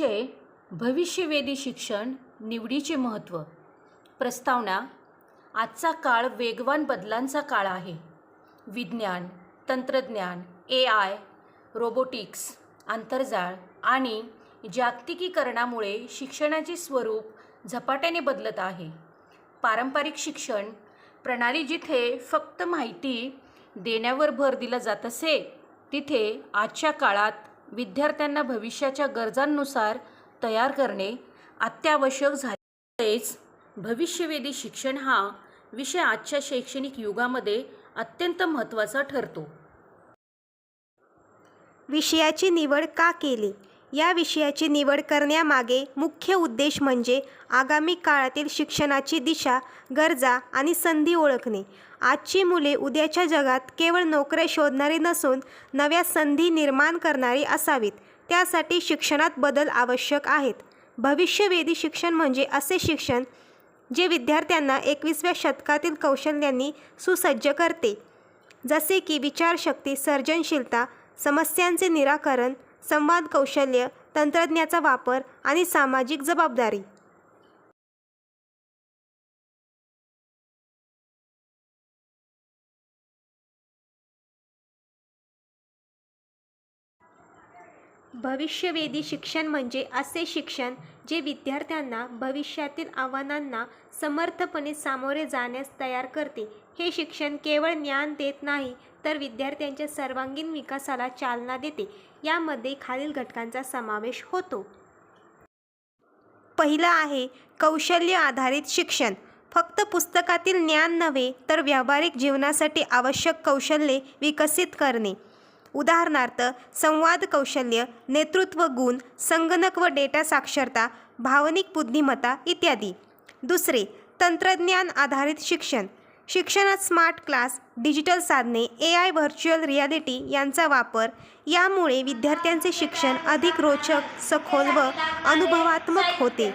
विषय भविष्यवेधी शिक्षण निवडीचे महत्त्व. प्रस्तावना आजचा काळ वेगवान बदलांचा काळ आहे. विज्ञान तंत्रज्ञान ए आय रोबोटिक्स आंतरजाळ आणि जागतिकीकरणामुळे शिक्षणाचे स्वरूप झपाट्याने बदलत आहे. पारंपरिक शिक्षण प्रणाली जिथे फक्त माहिती देण्यावर भर दिला जात असे तिथे आजच्या काळात विद्यार्थ्यांना भविष्याच्या गरजांनुसार तयार करणे अत्यावश्यक झालेच भविष्यवेधी शिक्षण हा विषय आजच्या शैक्षणिक युगामध्ये अत्यंत महत्त्वाचा ठरतो. विषयाची निवड का केली? या विषयाची निवड करण्यामागे मुख्य उद्देश म्हणजे आगामी काळातील शिक्षणाची दिशा गरजा आणि संधी ओळखणे. आजची मुले उद्याच्या जगात केवळ नोकऱ्या शोधणारी नसून नव्या संधी निर्माण करणारी असावीत. त्यासाठी शिक्षणात बदल आवश्यक आहेत. भविष्यवेधी शिक्षण म्हणजे असे शिक्षण जे विद्यार्थ्यांना एकविसव्या शतकातील कौशल्यांनी सुसज्ज करते. जसे की विचारशक्ती सर्जनशीलता समस्यांचे निराकरण संवाद कौशल्य तंत्रज्ञाचा वापर आणि सामाजिक जबाबदारी. भविष्यवेधी शिक्षण म्हणजे असे शिक्षण जे विद्यार्थ्यांना भविष्यातील आव्हानांना समर्थपणे सामोरे जाण्यास तयार करते. हे शिक्षण केवळ ज्ञान देत नाही तर विद्यार्थ्यांच्या सर्वांगीण विकासाला चालना देते. यामध्ये खालील घटकांचा समावेश होतो. पहिलं आहे कौशल्य आधारित शिक्षण. फक्त पुस्तकातील ज्ञान नव्हे तर व्यावहारिक जीवनासाठी आवश्यक कौशल्ये विकसित करणे. उदाहरणार्थ संवाद कौशल्य नेतृत्व गुण संगणक व डेटा साक्षरता भावनिक बुद्धिमत्ता इत्यादी. दुसरे तंत्रज्ञान आधारित शिक्षण. शिक्षणात स्मार्ट क्लास डिजिटल साधने ए आय व्हर्च्युअल रियालिटी यांचा वापर. यामुळे विद्यार्थ्यांचे शिक्षण अधिक रोचक सखोल व अनुभवात्मक होते.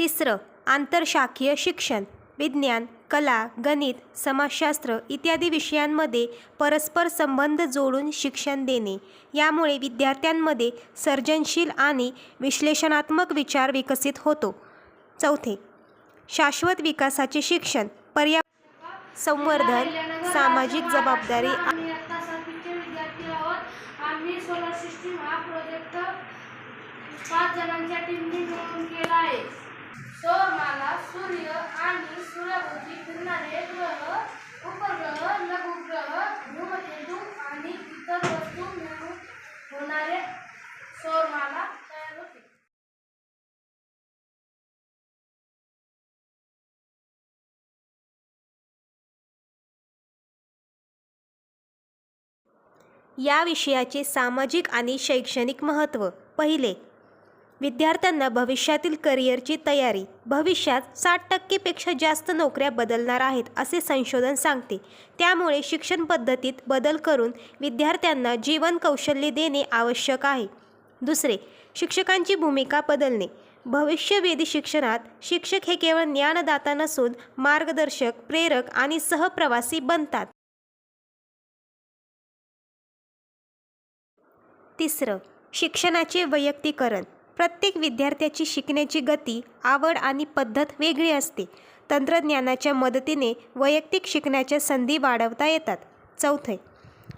तिसरं आंतरशाखीय शिक्षण विज्ञान कला गणित समाजशास्त्र इत्यादी विषयांमध्ये परस्पर संबंध जोडून शिक्षण देणे. यामुळे विद्यार्थ्यांमध्ये सर्जनशील आणि विश्लेषणात्मक विचार विकसित होतो. चौथे शाश्वत विकासाचे शिक्षण पर्या संवर्धन सामाजिक जबाबदारी पाच जणांच्या टीमने मिळून केला आहे. सौरमाला सूर्य आणि सूर्याभोवती फिरणारे ग्रह उपग्रह लघुग्रह धूमकेतू आणि इतर वस्तू मिळून होणारे सौरमाला तयार होते. या विषयाचे सामाजिक आणि शैक्षणिक महत्त्व पहिले विद्यार्थ्यांना भविष्यातील करिअरची तयारी भविष्यात साठ टक्केपेक्षा जास्त नोकऱ्या बदलणार आहेत असे संशोधन सांगते. त्यामुळे शिक्षण पद्धतीत बदल करून विद्यार्थ्यांना जीवन कौशल्य देणे आवश्यक आहे. दुसरे शिक्षकांची भूमिका बदलणे. भविष्यवेधी शिक्षणात शिक्षक हे केवळ ज्ञानदाता नसून मार्गदर्शक प्रेरक आणि सहप्रवासी बनतात. तिसरं शिक्षणाचे वैयक्तिकरण. प्रत्येक विद्यार्थ्याची शिकण्याची गती आवड आणि पद्धत वेगळी असते. तंत्रज्ञानाच्या मदतीने वैयक्तिक शिकण्याच्या संधी वाढवता येतात. चौथे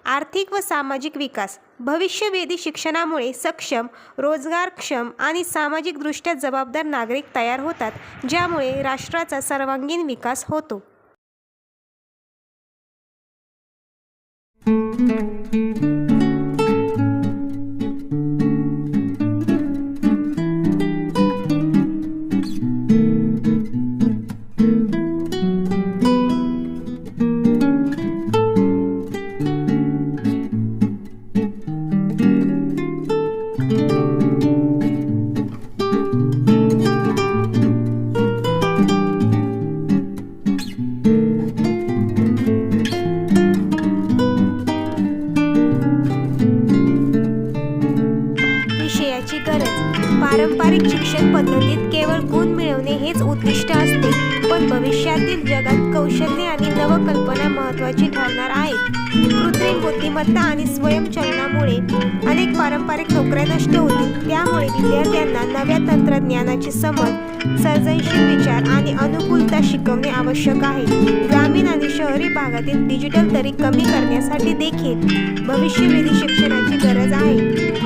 आर्थिक व सामाजिक विकास. भविष्यवेधी शिक्षणामुळे सक्षम रोजगारक्षम आणि सामाजिकदृष्ट्या जबाबदार नागरिक तयार होतात ज्यामुळे राष्ट्राचा सर्वांगीण विकास होतो. बुद्धिमत्ता आणि स्वयंचलनामुळे अनेक पारंपरिक नोकऱ्या नष्ट होतील. त्यामुळे विद्यार्थ्यांना नव्या तंत्रज्ञानाची समज सर्जनशील विचार आणि अनुकूलता शिकवणे आवश्यक आहे. ग्रामीण आणि शहरी भागातील डिजिटल तरी कमी करण्यासाठी देखील भविष्यवेधी शिक्षणाची गरज आहे.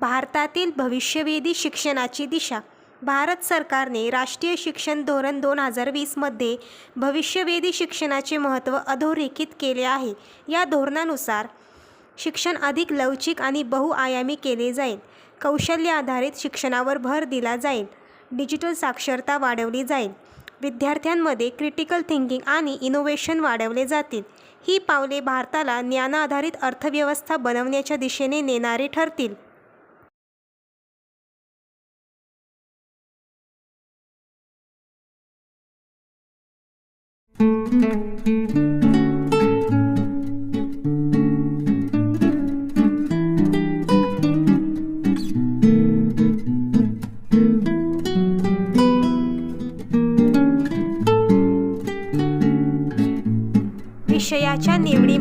भारतातील भविष्यवेधी शिक्षणाची दिशा. भारत सरकारने राष्ट्रीय शिक्षण धोरण दोन हजार वीसमध्ये भविष्यवेधी शिक्षणाचे महत्त्व अधोरेखित केले आहे. या धोरणानुसार शिक्षण अधिक लवचिक आणि बहुआयामी केले जाईल. कौशल्य आधारित शिक्षणावर भर दिला जाईल. डिजिटल साक्षरता वाढवली जाईल. विद्यार्थ्यांमध्ये क्रिटिकल थिंकिंग आणि इनोव्हेशन वाढवले जातील. ही पावले भारताला ज्ञानाधारित अर्थव्यवस्था बनवण्याच्या दिशेने नेणारे ठरतील.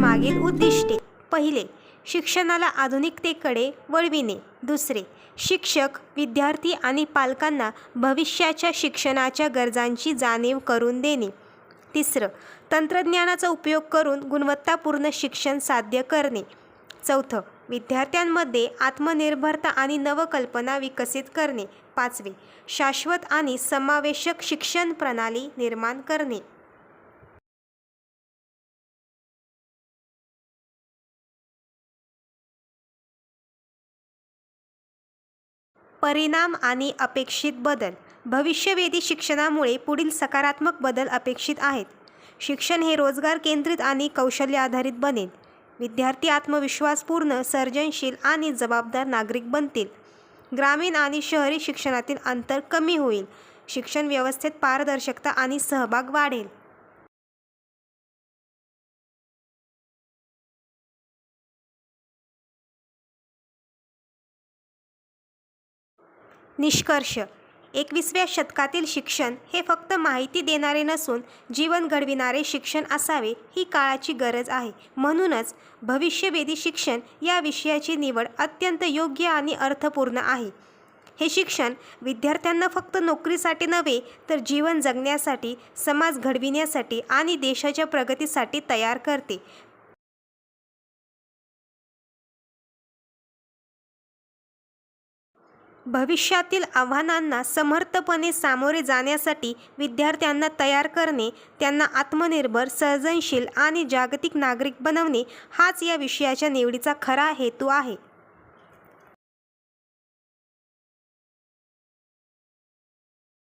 मागील उद्दिष्टे. पहिले शिक्षणाला आधुनिकतेकडे वळविणे. दुसरे शिक्षक विद्यार्थी आणि पालकांना भविष्याच्या शिक्षणाच्या गरजांची जाणीव करून देणे. तिसरं तंत्रज्ञानाचा उपयोग करून गुणवत्तापूर्ण शिक्षण साध्य करणे. चौथं विद्यार्थ्यांमध्ये आत्मनिर्भरता आणि नवकल्पना विकसित करणे. पाचवे शाश्वत आणि समावेशक शिक्षण प्रणाली निर्माण करणे. परिणाम आणि अपेक्षित बदल. भविष्यवेधी शिक्षणामुळे पुढील सकारात्मक बदल अपेक्षित आहेत. शिक्षण हे रोजगार केंद्रित आणि कौशल्य आधारित बनेल. विद्यार्थी आत्मविश्वासपूर्ण सर्जनशील आणि जबाबदार नागरिक बनतील. ग्रामीण आणि शहरी शिक्षणातील अंतर कमी होईल. शिक्षण व्यवस्थेत पारदर्शकता आणि सहभाग वाढेल. निष्कर्ष. एकविसव्या शतकातील शिक्षण हे फक्त माहिती देणारे नसून जीवन घडविणारे शिक्षण असावे ही काळाची गरज आहे. म्हणूनच भविष्यवेधी शिक्षण या विषयाची निवड अत्यंत योग्य आणि अर्थपूर्ण आहे. हे शिक्षण विद्यार्थ्यांना फक्त नोकरीसाठी नव्हे तर जीवन जगण्यासाठी समाज घडविण्यासाठी आणि देशाच्या प्रगतीसाठी तयार करते. भविष्यातील आव्हानांना समर्थपणे सामोरे जाण्यासाठी विद्यार्थ्यांना तयार करणे त्यांना आत्मनिर्भर सर्जनशील आणि जागतिक नागरिक बनवणे हाच या विषयाच्या निवडीचा खरा हेतू आहे.